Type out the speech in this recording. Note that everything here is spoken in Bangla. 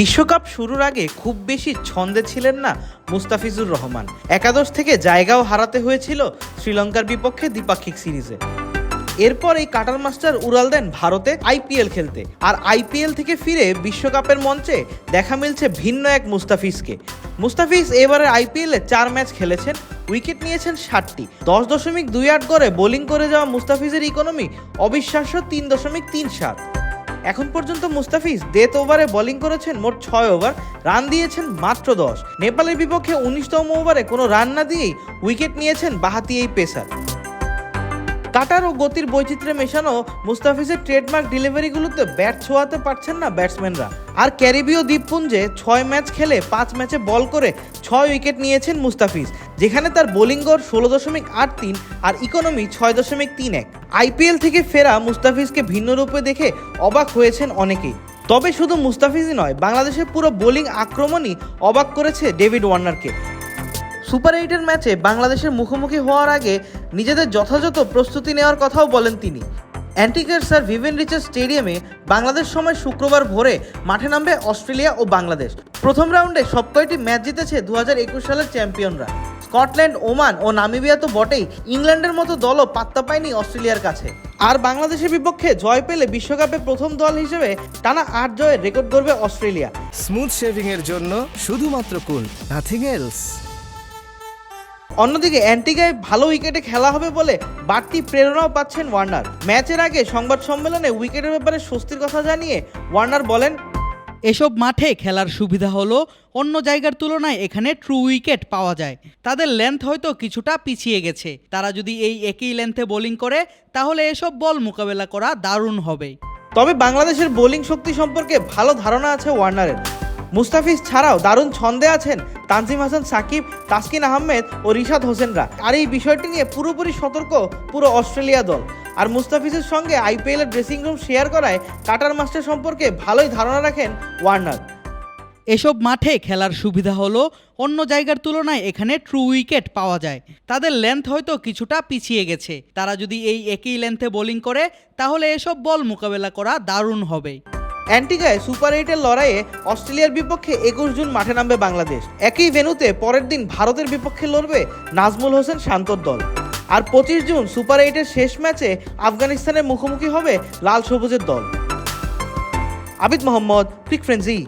বিশ্বকাপ শুরুর আগে খুব বেশি ছন্দে ছিলেন না মুস্তাফিজুর রহমান। একাদশ থেকে জায়গাও হারাতে হয়েছিল শ্রীলঙ্কার বিপক্ষে দ্বিপাক্ষিক সিরিজে। এরপর এই কাটার মাস্টার উড়াল দেন ভারতে আইপিএল খেলতে। আর আইপিএল থেকে ফিরে বিশ্বকাপের মঞ্চে দেখা মিলছে ভিন্ন এক মুস্তাফিজকে। মুস্তাফিজ এবারে আইপিএলে চার ম্যাচ খেলেছেন, উইকেট নিয়েছেন ষাটটি। দশ দশমিক দুই আট করে বোলিং করে যাওয়া মুস্তাফিজের ইকোনমি অবিশ্বাস্য তিন দশমিক তিন সাত। এখন পর্যন্ত মুস্তাফিজ ডেথ ওভারে বোলিং করেছেন মোট ছয় ওভার রান দিয়েছেন মাত্র দশ। নেপালের বিপক্ষে উনিশতম ওভারে কোনো রান না দিয়েই উইকেট নিয়েছেন বাহাতি এই পেসার কাটার ও গতির বৈচিত্র্যে মেশানো মুস্তাফিজের ট্রেডমার্ক ডেলিভারিগুলোতে ব্যাট ছোঁয়াতে পারছেন না ব্যাটসম্যানরা। আর ক্যারিবীয় দ্বীপপুঞ্জে ছয় ম্যাচ খেলে পাঁচ ম্যাচে বল করে ছয় উইকেট নিয়েছেন মুস্তাফিজ, যেখানে তার বোলিং গড় ষোলো দশমিক আট তিন আর ইকোনমি ছয় দশমিক তিন এক। আইপিএল থেকে ফেরা মুস্তাফিজকে ভিন্ন রূপে দেখে অবাক হয়েছেন অনেকেই। তবে শুধু মুস্তাফিজই নয়, বাংলাদেশের পুরো বোলিং আক্রমণই অবাক করেছে ডেভিড ওয়ার্নারকে। সুপার এইটের ম্যাচে বাংলাদেশের মুখোমুখি হওয়ার আগে নিজেদের যথাযথ প্রস্তুতি নেওয়ার কথাও বলেন তিনি। অ্যান্টিকার স্যার ভিভেন রিচার্ড স্টেডিয়ামে বাংলাদেশ সময় শুক্রবার ভোরে মাঠে নামবে অস্ট্রেলিয়া ও বাংলাদেশ। প্রথম রাউন্ডে সব ম্যাচ জিতেছে দু একুশ সালের চ্যাম্পিয়নরা। স্কটল্যান্ড, ওমান ও নামিবিয়া তো বটেই, ইংল্যান্ডের মতো দলও পাত্তা পায়নি অস্ট্রেলিয়ার কাছে। আর বাংলাদেশের বিপক্ষে জয় পেলে বিশ্বকাপে প্রথম দল হিসেবে টানা আট জয়ের রেকর্ড করবে অস্ট্রেলিয়া। স্মুথ শেভিং এর জন্য শুধুমাত্র কুল নাথিং এলস অন্যদিকে অ্যান্টিগায় ভালো উইকেটে খেলা হবে বলে বাড়তি প্রেরণাও পাচ্ছেন ওয়ার্নার। ম্যাচের আগে সংবাদ সম্মেলনে উইকেটের ব্যাপারে স্বস্তির কথা জানিয়ে ওয়ার্নার বলেন এসব মাঠে খেলার সুবিধা হলো অন্য জায়গার তুলনায় এখানে ট্রু উইকেট পাওয়া যায়। তাদের লেন্থ হয়তো কিছুটা পিছিয়ে গেছে। তারা যদি এই একই লেন্থে বোলিং করে তাহলে এসব বল মোকাবেলা করা দারুণ হবে। তবে বাংলাদেশের বোলিং শক্তি সম্পর্কে ভালো ধারণা আছে ওয়ার্নারের। মুস্তাফিজ ছাড়াও দারুণ ছন্দে আছেন তানজিম হাসান, সাকিব, তাসকিন আহমেদ ও রিশাদ হোসেনরা। আর এই বিষয়টি নিয়ে পুরোপুরি সতর্ক পুরো অস্ট্রেলিয়া দল। আর মুস্তাফিজের সঙ্গে আইপিএল এর ড্রেসিং রুম শেয়ার করায় কাটার মাস্টার সম্পর্কে ভালোই ধারণা রাখেন ওয়ার্নার। এসব মাঠে খেলার সুবিধা হলো, অন্য জায়গার তুলনায় এখানে ট্রু উইকেট পাওয়া যায়। তাদের লেন্থ হয়তো কিছুটা পিছিয়ে গেছে। তারা যদি এই একই লেন্থে বোলিং করে, তাহলে এসব বল মোকাবেলা করা দারুণ হবে। অ্যান্টিগায় সুপার এইটের লড়াইয়ে অস্ট্রেলিয়ার বিপক্ষে একুশ জুন মাঠে নামবে বাংলাদেশ। একই ভেনুতে পরের দিন ভারতের বিপক্ষে লড়বে নাজমুল হোসেন শান্তর দল। আর পঁচিশ জুন সুপার এইটের শেষ ম্যাচে আফগানিস্তানের মুখোমুখি হবে লাল সবুজের দল। আবিদ মোহাম্মদ ক্রিক ফ্রেন্সি